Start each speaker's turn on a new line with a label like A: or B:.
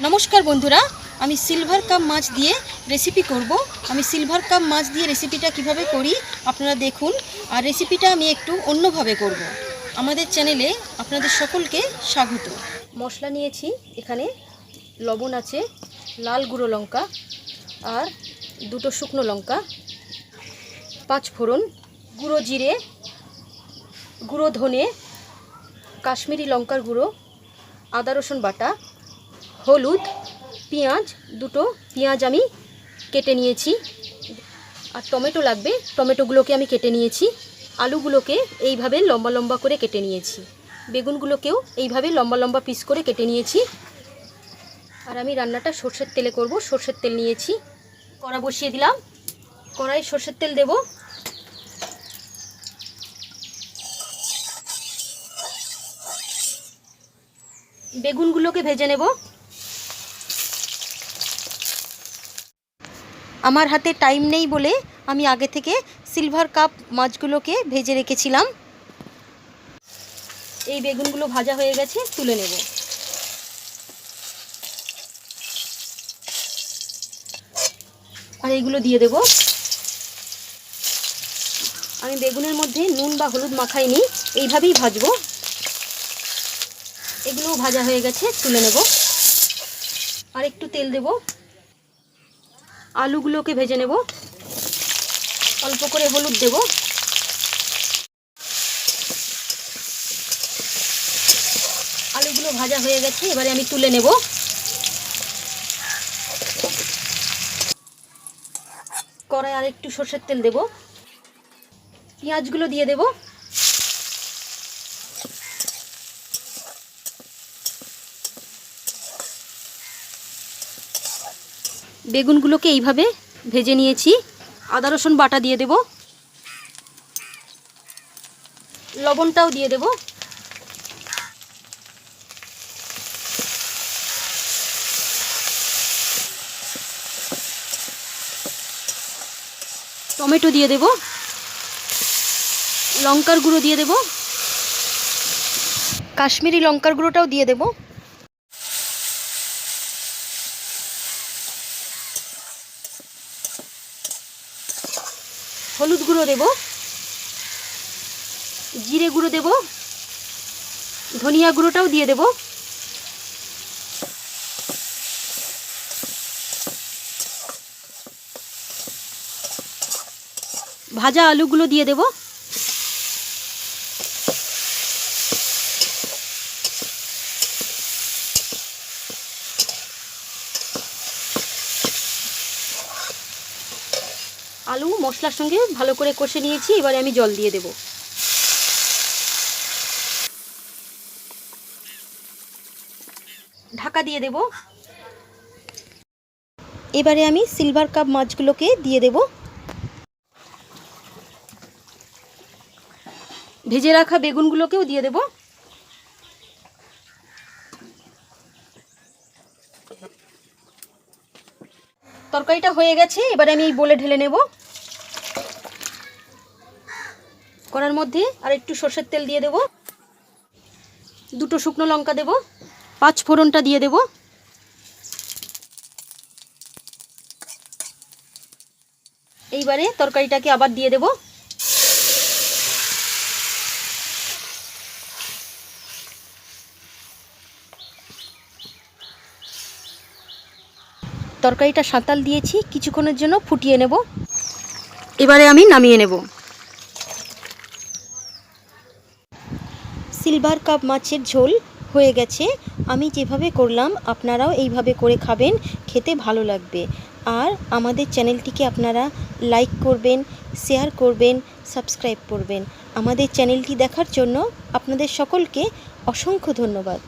A: নমস্কার বন্ধুরা, আমি সিলভার কাপ মাছ দিয়ে রেসিপি করব। আমি সিলভার কাপ মাছ দিয়ে রেসিপিটা কীভাবে করি, আপনারা দেখুন। আর রেসিপিটা আমি একটু অন্যভাবে করব। আমাদের চ্যানেলে আপনাদের সকলকে স্বাগত। মশলা নিয়েছি, এখানে লবণ আছে, লাল গুঁড়ো লঙ্কা আর দুটো শুকনো লঙ্কা, পাঁচ ফোড়ন, গুঁড়ো জিরে, গুঁড়ো ধনে, কাশ্মীরি লঙ্কার গুঁড়ো, আদা রসুন বাটা হলুদ, পেঁয়াজ, দুটো পেঁয়াজ আমি কেটে নিয়েছি। আর টমেটো লাগবে, টমেটোগুলোকে আমি কেটে নিয়েছি। আলুগুলোকে এইভাবে লম্বা লম্বা করে কেটে নিয়েছি। বেগুনগুলোকেও এইভাবে লম্বা লম্বা পিস করে কেটে নিয়েছি। আর আমি রান্নাটা সর্ষের তেলে করব। সর্ষের তেল নিয়েছি। কড়া বসিয়ে দিলাম। কড়াই সর্ষের তেল দেব। বেগুনগুলোকে ভেজে নেব। আমার হাতে টাইম নেই বলে আমি আগে থেকে সিলভার কাপ মাছগুলোকে ভেজে রেখেছিলাম। এই বেগুনগুলো ভাজা হয়ে গেছে, তুলে নেব। আর এইগুলো দিয়ে দেব। আমি বেগুনের মধ্যে নুন বা হলুদ মাখাইনি, এইভাবেই ভাজবো। এগুলোও ভাজা হয়ে গেছে, তুলে নেব। আর একটু তেল দেব। আলুগুলোকে ভেজে নেব। অল্প করে হলুদ দেব। আলুগুলো ভাজা হয়ে গেছে, এবারে আমি তুলে নেব। কড়াই আর একটু সর্ষের তেল দেব। পেঁয়াজগুলো দিয়ে দেব। বেগুনগুলোকে এইভাবে ভেজে নিয়েছি। আদা, রসুন বাটা দিয়ে দেব। লবণটাও দিয়ে দেব। টমেটো দিয়ে দেব। লঙ্কার গুঁড়ো দিয়ে দেব। কাশ্মীরি লঙ্কার গুঁড়োটাও দিয়ে দেবো। হলুদ গুঁড়ো দেব জিরে গুঁড়ো দেব ধনিয়া গুঁড়োটাও দিয়ে দেব। ভাজা আলুগুলো দিয়ে দেব। আলু, মশলার সঙ্গে ভালো করে কষে নিয়েছি, এবারে আমি জল দিয়ে দেব। ঢাকা দিয়ে দেব। এবারে আমি সিলভার কাপ মাছগুলোকে দিয়ে দেব। ভেজে রাখা বেগুনগুলোকেও দিয়ে দেব। তরকারিটা হয়ে গেছে, এবারে আমি এই বলে ঢেলে নেব। করার মধ্যে আর একটু সর্ষের তেল দিয়ে দেব। দুটো শুকনো লঙ্কা দেব। পাঁচ ফোড়নটা দিয়ে দেব। এইবারে তরকারিটাকে আবার দিয়ে দেব। তরকারিটা সাঁতাল দিয়েছি কিছুক্ষণের জন্য ফুটিয়ে নেব। এবারে আমি নামিয়ে নেব। সিলভার কাপ মাছের ঝোল হয়ে গেছে। আমি যেভাবে করলাম আপনারাও এইভাবে করে খাবেন খেতে ভালো লাগবে। আর আমাদের চ্যানেলটিকে আপনারা লাইক করবেন শেয়ার করবেন সাবস্ক্রাইব করবেন। আমাদের চ্যানেলটি দেখার জন্য আপনাদের সকলকে অসংখ্য ধন্যবাদ।